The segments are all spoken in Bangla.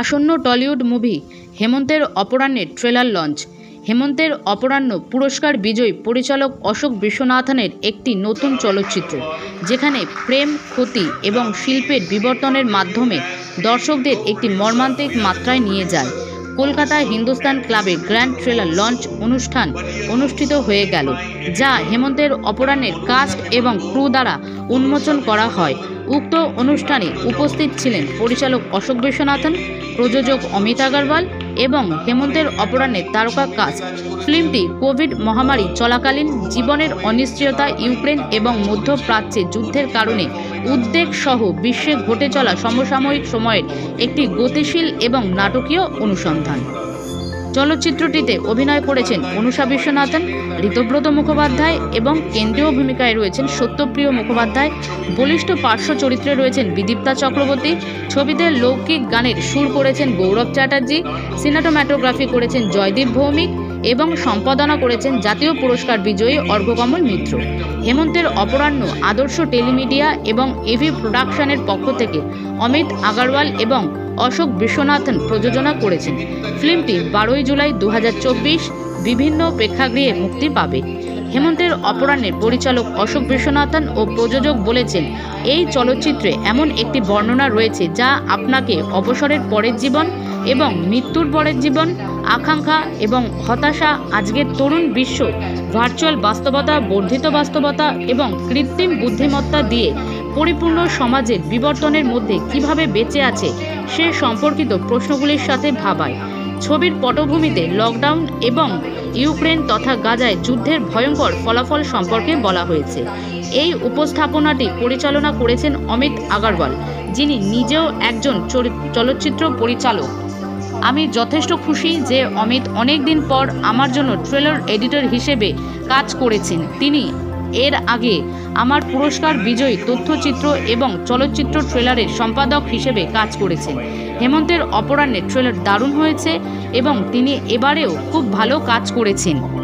আসন্ন টলিউড মুভি হেমন্তের অপরাহ্নের ট্রেলার লঞ্চ। হেমন্তের অপরাহ্ন পুরস্কার বিজয়ী পরিচালক অশোক বিশ্বনাথনের একটি নতুন চলচ্চিত্র, যেখানে প্রেম, ক্ষতি এবং শিল্পের বিবর্তনের মাধ্যমে দর্শকদের একটি মর্মান্তিক মাত্রায় নিয়ে যায়। কলকাতায় হিন্দুস্তান ক্লাবে গ্র্যান্ড ট্রেলার লঞ্চ অনুষ্ঠান অনুষ্ঠিত হয়ে গেল, যা হেমন্তের অপরাহ্নের কাস্ট এবং ক্রু দ্বারা উন্মোচন করা হয়। উক্ত অনুষ্ঠানে উপস্থিত ছিলেন পরিচালক অশোক বিশ্বনাথন, প্রযোজক অমিত আগরওয়াল এবং হেমন্তের অপরাহ্নের তারকা কাস্ট ফিল্মটি কোভিড মহামারী চলাকালীন জীবনের অনিশ্চয়তা, ইউক্রেন এবং মধ্যপ্রাচ্যে যুদ্ধের কারণে উদ্বেগ সহ বিশ্বে ঘটে চলা সমসাময়িক সময়ের একটি গতিশীল এবং নাটকীয় অনুসন্ধান। চলচ্চিত্রটিতে অভিনয় করেছেন অনুষা বিশ্বনাথন, ঋতব্রত মুখোপাধ্যায় এবং কেন্দ্রীয় ভূমিকায় রয়েছেন সত্যপ্রিয় মুখোপাধ্যায়। বলিষ্ঠ পার্শ্ব চরিত্রে রয়েছেন বিদীপ্তা চক্রবর্তী। ছবিতে লৌকিক গানের সুর করেছেন গৌরব চ্যাটার্জি। সিনেটোম্যাটোগ্রাফি করেছেন জয়দীপ ভৌমিক। এবং সম্পাদনা করেছেন জাতীয় পুরস্কার বিজয়ী অর্ঘকমল মিত্র। হেমন্তের অপরাহ্ন আদর্শ টেলিমিডিয়া এবং এভি প্রোডাকশনের পক্ষ থেকে অমিত আগারওয়াল এবং অশোক বিশ্বনাথন প্রযোজনা করেছেন। ফিল্মটি বারোই জুলাই দু হাজার চব্বিশ বিভিন্ন প্রেক্ষাগৃহে মুক্তি পাবে। হেমন্তের অপরাহ্নের পরিচালক অশোক বিশ্বনাথন ও প্রযোজক বলেছেন, এই চলচ্চিত্রে এমন একটি বর্ণনা রয়েছে যা আপনাকে অবসরের পরের জীবন এবং মৃত্যুর পরের জীবন, আকাঙ্ক্ষা এবং হতাশা আজকের তরুণ বিশ্ব ভার্চুয়াল বাস্তবতা, বর্ধিত বাস্তবতা এবং কৃত্রিম বুদ্ধিমত্তা দিয়ে পরিপূর্ণ সমাজের বিবর্তনের মধ্যে কীভাবে বেঁচে আছে সে সম্পর্কিত প্রশ্নগুলির সাথে ভাবায়। ছবির পটভূমিতে লকডাউন এবং ইউক্রেন তথা গাজায় যুদ্ধের ভয়ঙ্কর ফলাফল সম্পর্কে বলা হয়েছে। এই উপস্থাপনাটি পরিচালনা করেছেন অমিত আগরওয়াল, যিনি নিজেও একজন চলচ্চিত্র পরিচালক। আমি যথেষ্ট খুশি যে অমিত অনেক দিন পর আমার জন্য ট্রেলার এডিটর হিসেবে কাজ করেছেন। তিনি এর আগে আমার পুরস্কার বিজয়ী তথ্যচিত্র এবং চলচ্চিত্র ট্রেলারের সম্পাদক হিসেবে কাজ করেছেন। হেমন্তের অপরাহ্নে ট্রেলার দারুণ হয়েছে এবং তিনি এবারেও খুব ভালো কাজ করেছেন।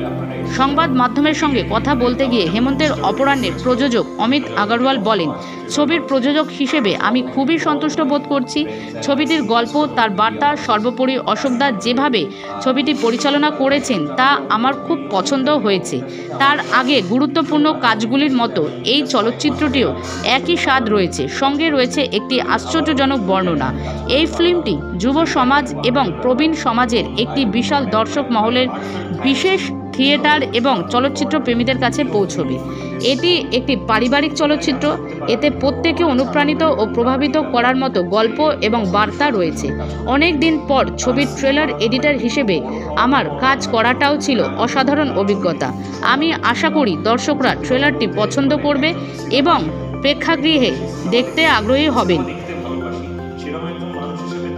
সংবাদ মাধ্যমের সঙ্গে কথা বলতে গিয়ে হেমন্তের অপরাহ্নের প্রযোজক অমিত আগরওয়াল বলেন, ছবির প্রযোজক হিসেবে আমি খুবই সন্তুষ্ট বোধ করছি। ছবিটির গল্প, তার বার্তা, সর্বোপরি অশোকদা যেভাবে ছবিটি পরিচালনা করেছেন, তা আমার খুব পছন্দ হয়েছে। তার আগে গুরুত্বপূর্ণ কাজগুলির মতো এই চলচ্চিত্রটিও একই স্বাদ রয়েছে। সঙ্গে রয়েছে একটি আশ্চর্যজনক বর্ণনা। এই ফিল্মটি যুব সমাজ এবং প্রবীণ সমাজের একটি বিশাল দর্শক মহলের বিশেষ থিয়েটার এবং চলচ্চিত্র প্রেমীদের কাছে পৌঁছবে। এটি একটি পারিবারিক চলচ্চিত্র। এতে প্রত্যেকে অনুপ্রাণিত ও প্রভাবিত করার মতো গল্প এবং বার্তা রয়েছে। অনেক দিন পর ছবির ট্রেলার এডিটর হিসেবে আমার কাজ করাটাও ছিল অসাধারণ অভিজ্ঞতা। আমি আশা করি দর্শকরা ট্রেলারটি পছন্দ করবে এবং প্রেক্ষাগৃহে দেখতে আগ্রহী হবেন।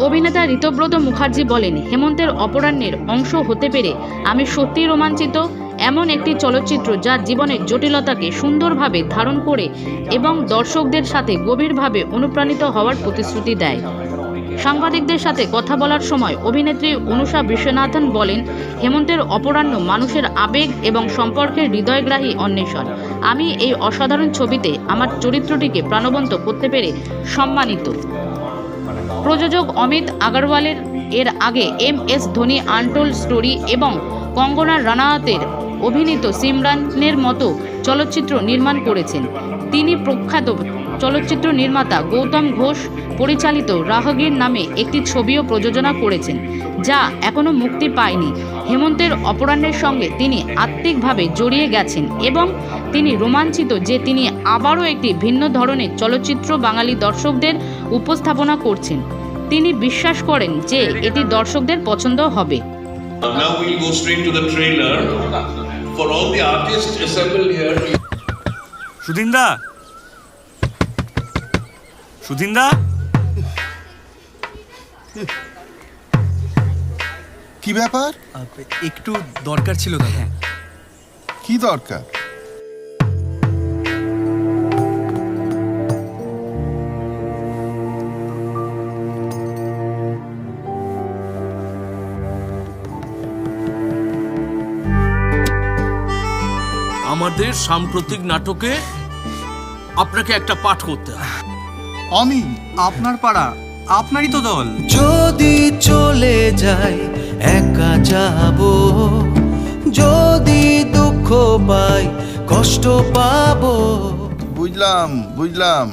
অভিনেতা ঋতব্রত মুখার্জি বলেন, হেমন্তের অপরাহ্নের অংশ হতে পেরে আমি সত্যিই রোমাঞ্চিত। এমন একটি চলচ্চিত্র যা জীবনের জটিলতাকে সুন্দরভাবে ধারণ করে এবং দর্শকদের সাথে গভীরভাবে অনুপ্রাণিত হওয়ার প্রতিশ্রুতি দেয়। সাংবাদিকদের সাথে কথা বলার সময় অভিনেত্রী অনুষা বিশ্বনাথন বলেন, হেমন্তের অপরাহ্ন মানুষের আবেগ এবং সম্পর্কের হৃদয়গ্রাহী অন্বেষণ। আমি এই অসাধারণ ছবিতে আমার চরিত্রটিকে প্রাণবন্ত করতে পেরে সম্মানিত। প্রযোজক অমিত আগরওয়ালের এর আগে M S Dhoni untold story এবং কঙ্গনা রানাওয়াতের অভিনীত সিমরানের মতো চলচ্চিত্র নির্মাণ করেছেন। তিনি প্রখ্যাত চলচ্চিত্র নির্মাতা গৌতম ঘোষ পরিচালিত রাহগীর নামে একটি ছবিও প্রযোজনা করেছেন, যা এখনও মুক্তি পায়নি। হেমন্তের অপরাহ্নের সঙ্গে তিনি আত্মিকভাবে জড়িয়ে গেছেন এবং তিনি রোমাঞ্চিত যে তিনি আবারও একটি ভিন্ন ধরনের চলচ্চিত্র বাঙালি দর্শকদের উপস্থাপনা করছেন। তিনি বিশ্বাস করেন যে এটি দর্শকদের পছন্দ হবে। কি ব্যাপার? একটু দরকার ছিল হ্যাঁ কি দরকার? আমাদের সাম্প্রতিক নাটকে আপনাকে একটা পাঠ করতে হবে। আমি আপনার পাড়া আপনারই তো দল। যদি চলে যাই একা যাব। যদি দুঃখ পাই কষ্ট পাবো। বুঝলাম বুঝলাম।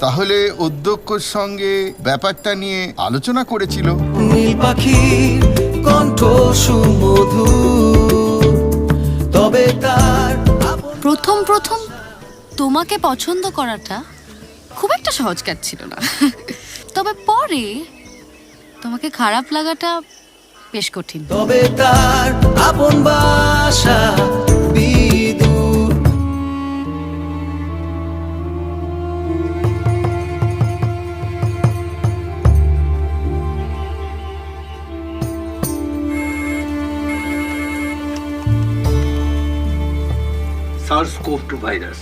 তাহলে অধ্যক্ষর সঙ্গে ব্যাপারটা নিয়ে আলোচনা করেছিল। নীল পাখির কণ্ঠ সুমধু তবে তার প্রথম প্রথম তোমাকে পছন্দ করাটা খুব একটা সহজ কাজ ছিল না। তবে পরে তোমাকে খারাপ লাগাটা বেশ কঠিন। তবে তার আপন বাসা সার্স কোভ টু ভাইরাস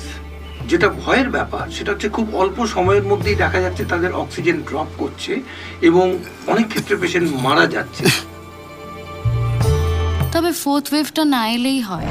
যেটা ভয়ের ব্যাপার সেটা হচ্ছে খুব অল্প সময়ের মধ্যেই দেখা যাচ্ছে তাদের অক্সিজেন ড্রপ করছে এবং অনেক ক্ষেত্রে পেশেন্ট মারা যাচ্ছে। তবে ফোর্থ ওয়েভটা না এলেই হয়।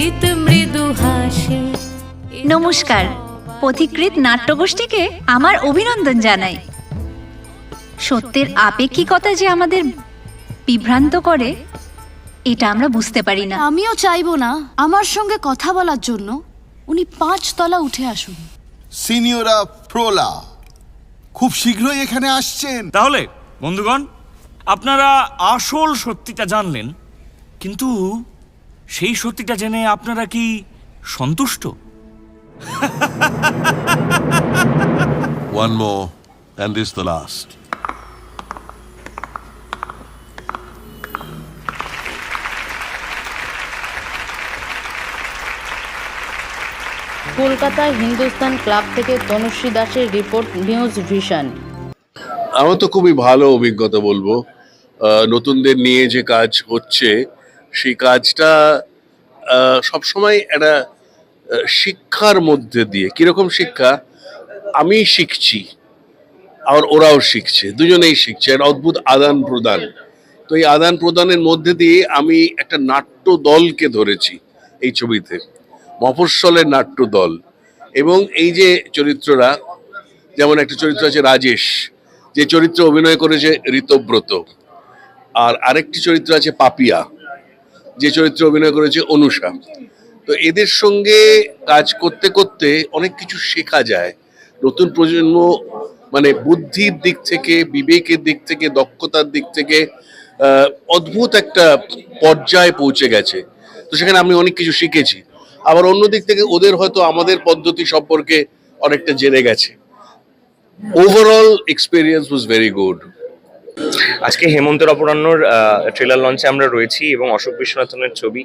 মৃদু হাসে। নমস্কার। পথিকৃত নাট্যগোষ্ঠীকে আমার অভিনন্দন জানাই। সত্যের আপেক্ষিকতা যে আমাদের বিভ্রান্ত করে এটা আমরা বুঝতে পারি না। আমিও চাইব না আমার সঙ্গে কথা বলার জন্য। উনি পাঁচ তলা উঠে আসুন। সিনিয়রা প্রোলা খুব শীঘ্রই এখানে আসছেন। তাহলে বন্ধুগণ আপনারা আসল সত্যিটা জানলেন কিন্তু সেই সত্যিটা জেনে আপনারা কি সন্তুষ্ট? One more, and this the last. কলকাতায় হিন্দুস্তান ক্লাব থেকে তনুশ্রী দাসের রিপোর্ট নিউজ ভিশন। আমার তো খুবই ভালো অভিজ্ঞতা বলব। নতুনদের নিয়ে যে কাজ হচ্ছে সেই কাজটা সবসময় একটা শিক্ষার মধ্যে দিয়ে। কীরকম শিক্ষা? আমি শিখছি, আর ওরাও শিখছে, দুজনেই শিখছে, একটা অদ্ভুত আদান প্রদান। তো এই আদান প্রদানের মধ্যে দিয়ে আমি একটা নাট্য দলকে ধরেছি এই ছবিতে, মফস্বলের নাট্য দল। এবং এই যে চরিত্ররা, যেমন একটা চরিত্র আছে রাজেশ, যে চরিত্রে অভিনয় করেছে ঋতব্রত, আর আরেকটি চরিত্র আছে পাপিয়া। যে চরিত্রে অভিনয় করেছে অনুষা। তো এদের সঙ্গে কাজ করতে করতে অনেক কিছু শেখা যায়। নতুন প্রজন্ম মানে বুদ্ধির দিক থেকে, বিবেকের দিক থেকে, দক্ষতার দিক থেকে অদ্ভুত একটা পর্যায়ে পৌঁছে গেছে। তো সেখানে আমি অনেক কিছু শিখেছি। আবার অন্য দিক থেকে ওদের হয়তো আমাদের পদ্ধতি সম্পর্কে অনেকটা জেনে গেছে। Overall experience was very good আজকে হেমন্তের অপরাহ্নর ট্রেলার লঞ্চে আমরা রয়েছি এবং অশোক বিশ্বনাথনের ছবি।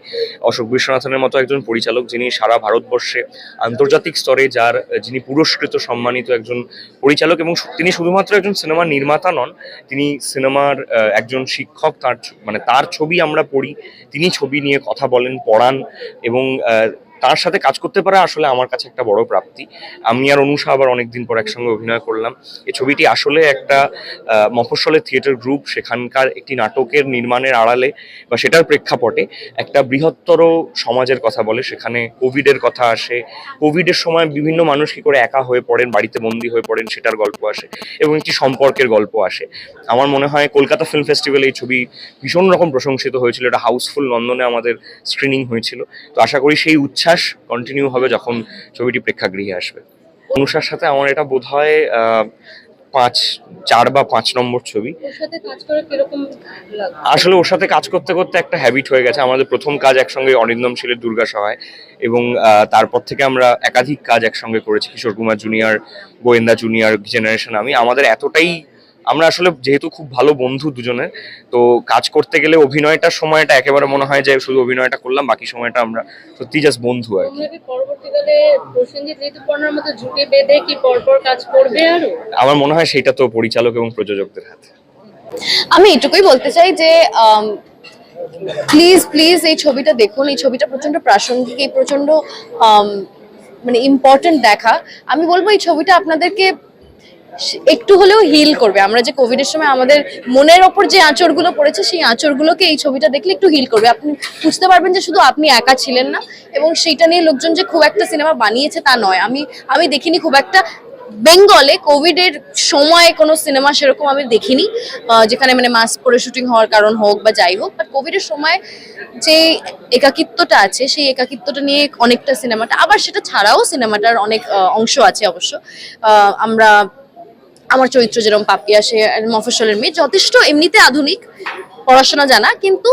অশোক বিশ্বনাথনের মতো একজন পরিচালক যিনি সারা ভারতবর্ষে আন্তর্জাতিক স্তরে যার, যিনি পুরস্কৃত, সম্মানিত একজন পরিচালক এবং তিনি শুধুমাত্র একজন সিনেমার নির্মাতা নন, তিনি সিনেমার একজন শিক্ষক, তার মানে তার ছবি আমরা পড়ি। তিনি ছবি নিয়ে কথা বলেন, পড়ান এবং তার সাথে কাজ করতে পারা আসলে আমার কাছে একটা বড় প্রাপ্তি। আমি আর অনুষা আবার অনেকদিন পর একসঙ্গে অভিনয় করলাম। এই ছবিটি আসলে একটা মফস্বলের থিয়েটার গ্রুপ সেখানকার একটি নাটকের নির্মাণের আড়ালে বা সেটার প্রেক্ষাপটে একটা বৃহত্তর সমাজের কথা বলে। সেখানে কোভিডের কথা আসে। কোভিডের সময় বিভিন্ন মানুষ কি করে একা হয়ে পড়েন, বাড়িতে বন্দী হয়ে পড়েন সেটার গল্প আসে এবং একটি সম্পর্কের গল্প আসে। আমার মনে হয় কলকাতা ফিল্ম ফেস্টিভ্যালে এই ছবি ভীষণ রকম প্রশংসিত হয়েছিল। এটা হাউসফুল লন্ডনে আমাদের স্ক্রিনিং হয়েছিল। তো আশা করি সেই উচ্ছ্বাস কন্টিনিউ হবে যখন ছবিটি প্রেক্ষাগৃহে আসবে। অনুষার সাথে আমার এটা বোধ হয় পাঁচ চার বা পাঁচ নম্বর ছবি। আসলে ওর সাথে কাজ করতে করতে একটা হ্যাবিট হয়ে গেছে। আমাদের প্রথম কাজ একসঙ্গে অরিন্দম শীলের দুর্গা সহায় এবং তারপর থেকে আমরা একাধিক কাজ একসঙ্গে করেছি। কিশোর কুমার জুনিয়র গোয়েন্দা জুনিয়র জেনারেশন আমি। আমাদের এতটাই আমরা আসলে যেহেতু খুব ভালো বন্ধু দুজনের তো কাজ করতে গেলে অভিনয়টার সময়টা একেবারে মনে হয় যে শুধু অভিনয়টা করলাম বাকি সময়টা আমরা সত্যি জাস্ট বন্ধু আর আমার মনে হয় সেটা তো পরিচালক এবং প্রযোজকদের হাতে। আমি এটুকুই বলতে চাই যে প্লিজ প্লিজ এই ছবিটা দেখুন। এই ছবিটা প্রচণ্ড প্রাসঙ্গিক এই প্রচণ্ড মানে ইম্পর্টেন্ট দেখা। আমি বলব এই ছবিটা আপনাদেরকে একটু হলেও হিল করবে। আমরা যে কোভিডের সময় আমাদের মনের ওপর যে আঁচড়গুলো পড়েছে, সেই আঁচড়গুলোকে এই ছবিটা দেখলে একটু হিল করবে। আপনি বুঝতে পারবেন যে শুধু আপনি একা ছিলেন না এবং সেইটা নিয়ে লোকজন যে খুব একটা সিনেমা বানিয়েছে তা নয়। আমি আমি দেখিনি খুব একটা বেঙ্গলে কোভিডের সময় কোনো সিনেমা সেরকম আমি দেখিনি যেখানে মানে মাস্ক পরে শুটিং হওয়ার কারণ হোক বা যাই হোক। বাট কোভিডের সময় যে একাকিত্বটা আছে, সেই একাকিত্বটা নিয়ে অনেকটা সিনেমাটা, আবার সেটা ছাড়াও সিনেমাটার অনেক অংশ আছে অবশ্য। আমরা আমার চরিত্র যেরকম পাপিয়া সে মফসলের মেয়ে যথেষ্ট এমনিতে আধুনিক পড়াশোনা জানা কিন্তু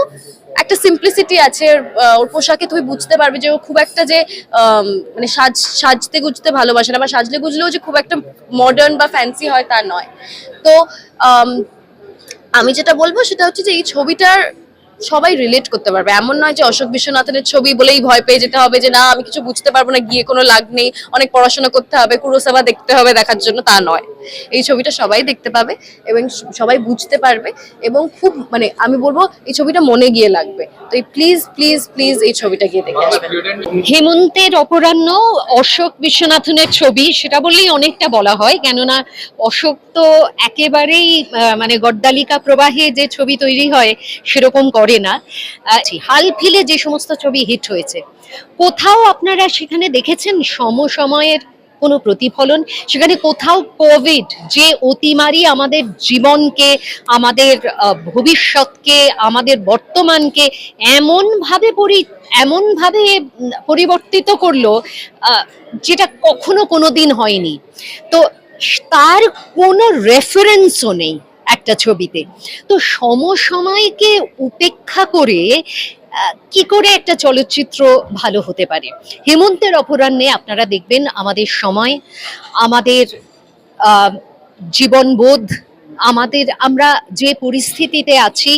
একটা সিম্পলিসিটি আছে ওর, পোশাকে তুমি বুঝতে পারবে যে ও খুব একটা যে মানে সাজ সাজতে গুজতে ভালোবাসে না বা সাজলে গুজলেও যে খুব একটা মডার্ন বা ফ্যান্সি হয় তা নয়। তো আমি যেটা বলব সেটা হচ্ছে যে এই ছবিটার সবাই রিলেট করতে পারবে। এমন নয় যে অশোক বিশ্বনাথনের ছবি বলেই ভয় পেয়ে যেতে হবে যে, না, আমি কিছু বুঝতে পারব না, গিয়ে কোনো লাগ নেই, অনেক পড়াশোনা করতে হবে কুরোসাবা দেখতে হবে দেখার জন্য। তা নয়। এই ছবিটা সবাই দেখতে পাবে এবং সবাই বুঝতে পারবে এবং খুব মানে আমি বলব, এই ছবিটা মনে গিয়ে লাগবে। তো এই প্লিজ প্লিজ প্লিজ এই ছবিটা গিয়ে দেখে আসবেন হেমন্তের অপরাহ্ন অশোক বিশ্বনাথনের ছবি, সেটা বললেই অনেকটা বলা হয়। কেননা অশোক তো একেবারেই মানে গড্ডালিকা প্রবাহে যে ছবি তৈরি হয় সেরকম করে না। হাল ফিলে যে সমস্ত ছবি হিট হয়েছে কোথাও আপনারা সেখানে দেখেছেন সমসময়ের কোনো প্রতিফলন? সেখানে কোথাও কোভিড যে অতিমারি আমাদের জীবনকে আমাদের ভবিষ্যৎকে আমাদের বর্তমানকে এমনভাবে পরি এমনভাবে পরিবর্তিত করল যেটা কখনো কোনো দিন হয়নি। তো তার কোনো রেফারেন্সও নেই একটা ছবিতে। তো সমসময়কে উপেক্ষা করে কি করে একটা চলচ্চিত্র ভালো হতে পারে? হেমন্তের অপরাহ্নে আপনারা দেখবেন আমাদের সময়, আমাদের জীবনবোধ, আমাদের, আমরা যে পরিস্থিতিতে আছি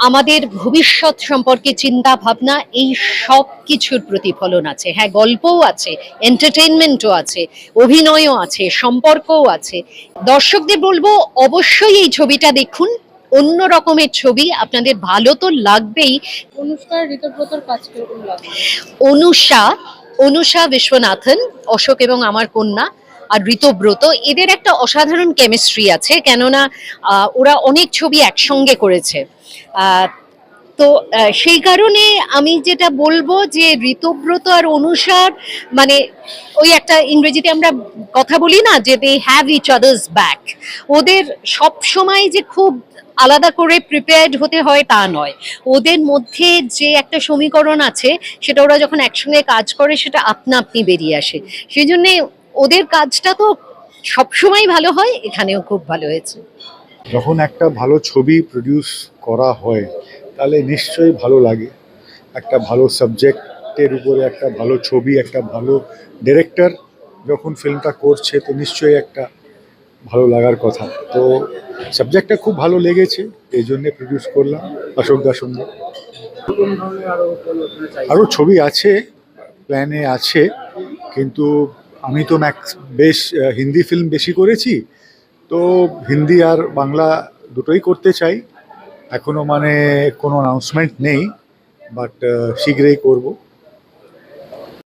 আমাদের ভবিষ্যৎ সম্পর্কে চিন্তা ভাবনা এই সব কিছুর প্রতিফলন আছে। হ্যাঁ গল্পও আছে এন্টারটেনমেন্টও আছে অভিনয়ও আছে সম্পর্কও আছে। দর্শকদের বলব অবশ্যই এই ছবিটা দেখুন। অন্য রকমের ছবি আপনাদের ভালো তো লাগবেই। অনুষ্কার ঋতব্রতর কাজ অনুষা অনুষা বিশ্বনাথন অশোক এবং আমার কন্যা। আর ঋতব্রত, এদের একটা অসাধারণ কেমিস্ট্রি আছে, কেননা ওরা অনেক ছবি একসঙ্গে করেছে। তো সেই কারণে আমি যেটা বলব যে ঋতব্রত আর অনুসার মানে ওই একটা ইংরেজিতে আমরা কথা বলি না, যে they have each other's back ওদের সব সময় যে খুব আলাদা করে প্রিপেয়ার্ড হতে হয় তা নয়। ওদের মধ্যে যে একটা সমীকরণ আছে, সেটা ওরা যখন একসঙ্গে কাজ করে, সেটা আপনা আপনি বেরিয়ে আসে। সেই জন্যে ওদের কাজটা তো সবসময় ভালো হয় এখানেও খুব ভালো হয়েছে। যখন একটা ভালো ছবি প্রডিউস করা হয় তাহলে নিশ্চয়ই ভালো লাগে। একটা ভালো সাবজেক্টের উপরে একটা ভালো ছবি একটা ভালো ডিরেক্টর যখন ফিল্মটা করছে তো নিশ্চয়ই একটা ভালো লাগার কথা। তো সাবজেক্টটা খুব ভালো লেগেছে এই জন্যে প্রডিউস করলাম অশোক দার সঙ্গে আরও ছবি আছে? প্ল্যানে আছে কিন্তু আমি তো ম্যাক্স বেশ হিন্দি ফিল্ম বেশি করেছি, তো হিন্দি আর বাংলা দুটোই করতে চাই। এখনও মানে কোনো অ্যানাউন্সমেন্ট নেই বাট শীঘ্রই করব।